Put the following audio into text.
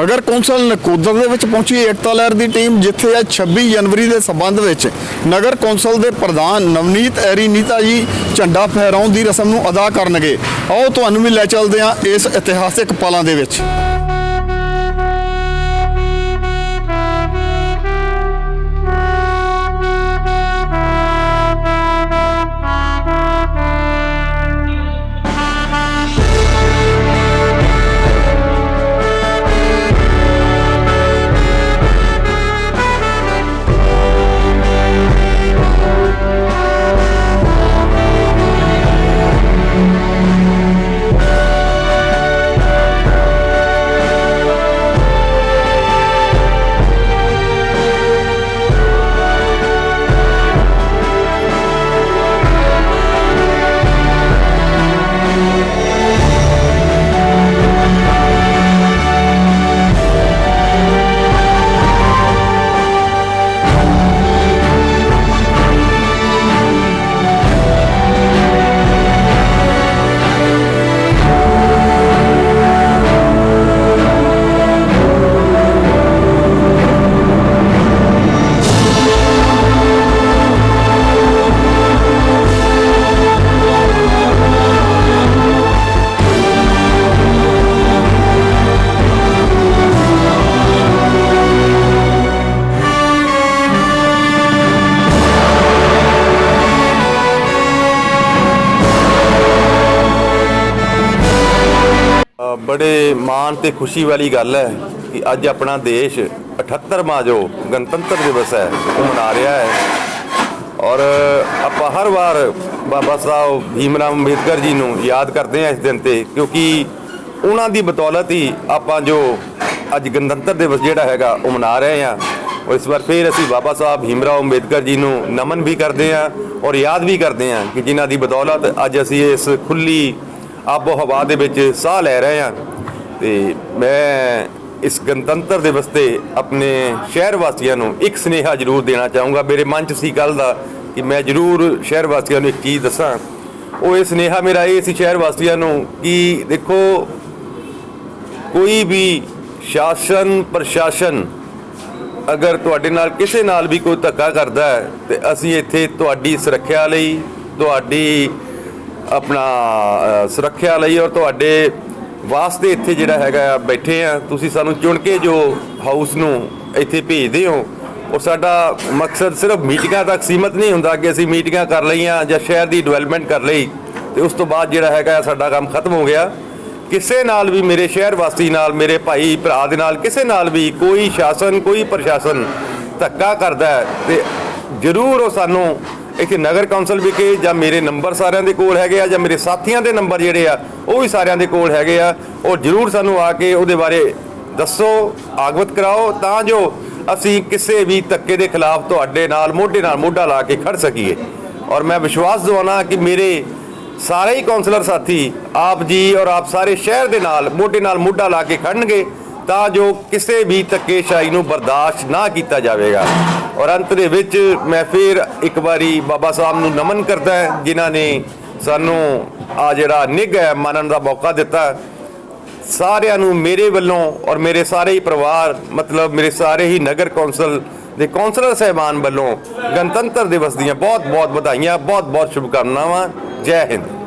ਨਗਰ council Nakodar ਦੇ ਵਿੱਚ ਪਹੁੰਚੀ ਏਕਤਾ ਲਹਿਰ ਦੀ ਟੀਮ ਜਿੱਥੇ ਅੱਜ 26 ਜਨਵਰੀ ਦੇ ਸਬੰਧ ਵਿੱਚ ਨਗਰ ਕੌਂਸਲ ਦੇ ਪ੍ਰਧਾਨ ਨਵਨੀਤ ਐਰੀ ਨੀਤਾ ਜੀ ਝੰਡਾ ਫਹਿਰਾਉਣ ਦੀ ਰਸਮ ਨੂੰ ਅਦਾ ਕਰਨਗੇ। ਆਓ ਤੁਹਾਨੂੰ ਵੀ ਲੈ ਚੱਲਦੇ ਹਾਂ ਇਸ ਇਤਿਹਾਸਿਕ ਪਲਾਂ ਦੇ ਵਿੱਚ। ਬੜੇ ਮਾਣ ਤੇ ਖੁਸ਼ੀ ਵਾਲੀ ਗੱਲ ਹੈ ਕਿ ਅੱਜ ਆਪਣਾ ਦੇਸ਼ 78ਵਾਂ ਜੋ ਗਣਤੰਤਰ ਦਿਵਸ ਹੈ, ਉਹ ਮਨਾ ਰਿਹਾ ਹੈ। ਔਰ ਆਪਾਂ ਹਰ ਵਾਰ ਬਾਬਾ ਸਾਹਿਬ ਭੀਮ ਭੀਮਰਾਵ ਅੰਬੇਦਕਰ ਜੀ ਨੂੰ ਯਾਦ ਕਰਦੇ ਹਾਂ ਇਸ ਦਿਨ ਤੇ, ਕਿਉਂਕਿ ਉਹਨਾਂ ਦੀ ਬਦੌਲਤ ਹੀ ਆਪਾਂ ਜੋ ਅੱਜ ਗਣਤੰਤਰ ਦਿਵਸ ਜਿਹੜਾ ਹੈਗਾ, ਉਹ ਮਨਾ ਰਹੇ ਹਾਂ। ਔਰ ਇਸ ਵਾਰ ਫਿਰ ਅਸੀਂ ਬਾਬਾ ਸਾਹਿਬ ਭੀਮ ਭੀਮਰਾਵ ਅੰਬੇਦਕਰ ਜੀ ਨੂੰ ਨਮਨ ਵੀ ਕਰਦੇ ਹਾਂ ਔਰ ਯਾਦ ਵੀ ਕਰਦੇ ਹਾਂ ਕਿ ਜਿਨ੍ਹਾਂ ਦੀ ਬਦੌਲਤ ਅੱਜ ਅਸੀਂ ਇਸ ਖੁੱਲੀ ਆਬੋ ਹਵਾ ਦੇ ਵਿੱਚ ਸਾਹ ਲੈ ਰਹੇ ਹਾਂ। ਤੇ ਮੈਂ ਇਸ ਗਣਤੰਤਰ ਦਿਵਸ ਤੇ ਆਪਣੇ ਸ਼ਹਿਰ ਵਾਸੀਆਂ ਨੂੰ ਇੱਕ ਸੁਨੇਹਾ ਜ਼ਰੂਰ ਦੇਣਾ ਚਾਹੂੰਗਾ। ਮੇਰੇ ਮਨ 'ਚ ਸੀ ਕੱਲ ਦਾ ਕਿ ਮੈਂ ਜ਼ਰੂਰ ਸ਼ਹਿਰ ਵਾਸੀਆਂ ਨੂੰ ਇੱਕ ਚੀਜ਼ ਦੱਸਾਂ। ਉਹ ਇਹ ਸੁਨੇਹਾ ਮੇਰਾ ਇਹ ਸੀ ਸ਼ਹਿਰ ਵਾਸੀਆਂ ਨੂੰ ਕਿ ਦੇਖੋ, ਕੋਈ ਵੀ ਸ਼ਾਸਨ ਪ੍ਰਸ਼ਾਸਨ ਅਗਰ ਤੁਹਾਡੇ ਨਾਲ ਕਿਸੇ ਨਾਲ ਵੀ ਕੋਈ ਧੱਕਾ ਕਰਦਾ ਹੈ, ਤੇ ਅਸੀਂ ਇੱਥੇ ਤੁਹਾਡੀ ਸੁਰੱਖਿਆ ਲਈ, ਤੁਹਾਡੀ ਆਪਣਾ ਸੁਰੱਖਿਆ ਲਈ ਔਰ ਤੁਹਾਡੇ ਵਾਸਤੇ ਇੱਥੇ ਜਿਹੜਾ ਹੈਗਾ ਆ ਬੈਠੇ ਆ। ਤੁਸੀਂ ਸਾਨੂੰ ਚੁਣ ਕੇ ਜੋ ਹਾਊਸ ਨੂੰ ਇੱਥੇ ਭੇਜਦੇ ਹੋ, ਉਹ ਸਾਡਾ ਮਕਸਦ ਸਿਰਫ ਮੀਟਿੰਗਾਂ ਤੱਕ ਸੀਮਤ ਨਹੀਂ ਹੁੰਦਾ ਕਿ ਅਸੀਂ ਮੀਟਿੰਗਾਂ ਕਰ ਲਈਆਂ ਜਾਂ ਸ਼ਹਿਰ ਦੀ ਡਿਵੈਲਪਮੈਂਟ ਕਰ ਲਈ, ਤੇ ਉਸ ਤੋਂ ਬਾਅਦ ਜਿਹੜਾ ਹੈਗਾ ਸਾਡਾ ਕੰਮ ਖਤਮ ਹੋ ਗਿਆ। ਕਿਸੇ ਨਾਲ ਵੀ ਮੇਰੇ ਸ਼ਹਿਰ ਵਾਸੀ ਨਾਲ, ਮੇਰੇ ਭਾਈ ਭਰਾ ਦੇ ਨਾਲ, ਕਿਸੇ ਨਾਲ ਵੀ ਕੋਈ ਸ਼ਾਸਨ, ਕੋਈ ਪ੍ਰਸ਼ਾਸਨ ਧੱਕਾ ਕਰਦਾ ਹੈ, ਤੇ ਜ਼ਰੂਰ ਉਹ ਸਾਨੂੰ ਇੱਥੇ ਨਗਰ ਕੌਂਸਲ ਵਿਖੇ ਜਾਂ ਮੇਰੇ ਨੰਬਰ ਸਾਰਿਆਂ ਦੇ ਕੋਲ ਹੈਗੇ ਆ ਜਾਂ ਮੇਰੇ ਸਾਥੀਆਂ ਦੇ ਨੰਬਰ ਜਿਹੜੇ ਆ, ਉਹ ਵੀ ਸਾਰਿਆਂ ਦੇ ਕੋਲ ਹੈਗੇ ਆ। ਉਹ ਜ਼ਰੂਰ ਸਾਨੂੰ ਆ ਕੇ ਉਹਦੇ ਬਾਰੇ ਦੱਸੋ ਆਗਵਤ ਕਰਾਓ ਤਾਂ ਜੋ ਅਸੀਂ ਕਿਸੇ ਵੀ ਧੱਕੇ ਦੇ ਖਿਲਾਫ ਤੁਹਾਡੇ ਨਾਲ, ਮੋਢੇ ਨਾਲ ਮੋਢਾ ਲਾ ਕੇ ਖੜ ਸਕੀਏ। ਔਰ ਮੈਂ ਵਿਸ਼ਵਾਸ ਦਿਵਾਉਣਾ ਕਿ ਮੇਰੇ ਸਾਰੇ ਹੀ ਕਾਉਂਸਲਰ ਸਾਥੀ ਆਪ ਜੀ ਔਰ ਆਪ ਸਾਰੇ ਸ਼ਹਿਰ ਦੇ ਨਾਲ, ਮੋਢੇ ਨਾਲ ਮੋਢਾ ਲਾ ਕੇ ਖੜਨਗੇ। ਤਾਂ ਜੋ ਕਿਸੇ ਵੀ ਧੱਕੇਸ਼ਾਹੀ ਨੂੰ ਬਰਦਾਸ਼ਤ ਨਾ ਕੀਤਾ ਜਾਵੇਗਾ। ਔਰ ਅੰਤ ਦੇ ਵਿੱਚ ਮੈਂ ਫਿਰ ਇੱਕ ਵਾਰੀ ਬਾਬਾ ਸਾਹਿਬ ਨੂੰ ਨਮਨ ਕਰਦਾ ਹਾਂ, ਜਿਨ੍ਹਾਂ ਨੇ ਸਾਨੂੰ ਆ ਜਿਹੜਾ ਨਿੱਘ ਹੈ ਮੰਨਣ ਦਾ ਮੌਕਾ ਦਿੱਤਾ। ਸਾਰਿਆਂ ਨੂੰ ਮੇਰੇ ਵੱਲੋਂ ਔਰ ਮੇਰੇ ਸਾਰੇ ਹੀ ਪਰਿਵਾਰ ਮਤਲਬ ਮੇਰੇ ਸਾਰੇ ਹੀ ਨਗਰ ਕੌਂਸਲ ਦੇ ਕੌਂਸਲਰ ਸਹਿਬਾਨ ਵੱਲੋਂ ਗਣਤੰਤਰ ਦਿਵਸ ਦੀਆਂ ਬਹੁਤ ਬਹੁਤ ਵਧਾਈਆਂ ਬਹੁਤ ਬਹੁਤ ਸ਼ੁਭਕਾਮਨਾਵਾਂ। ਜੈ ਹਿੰਦ।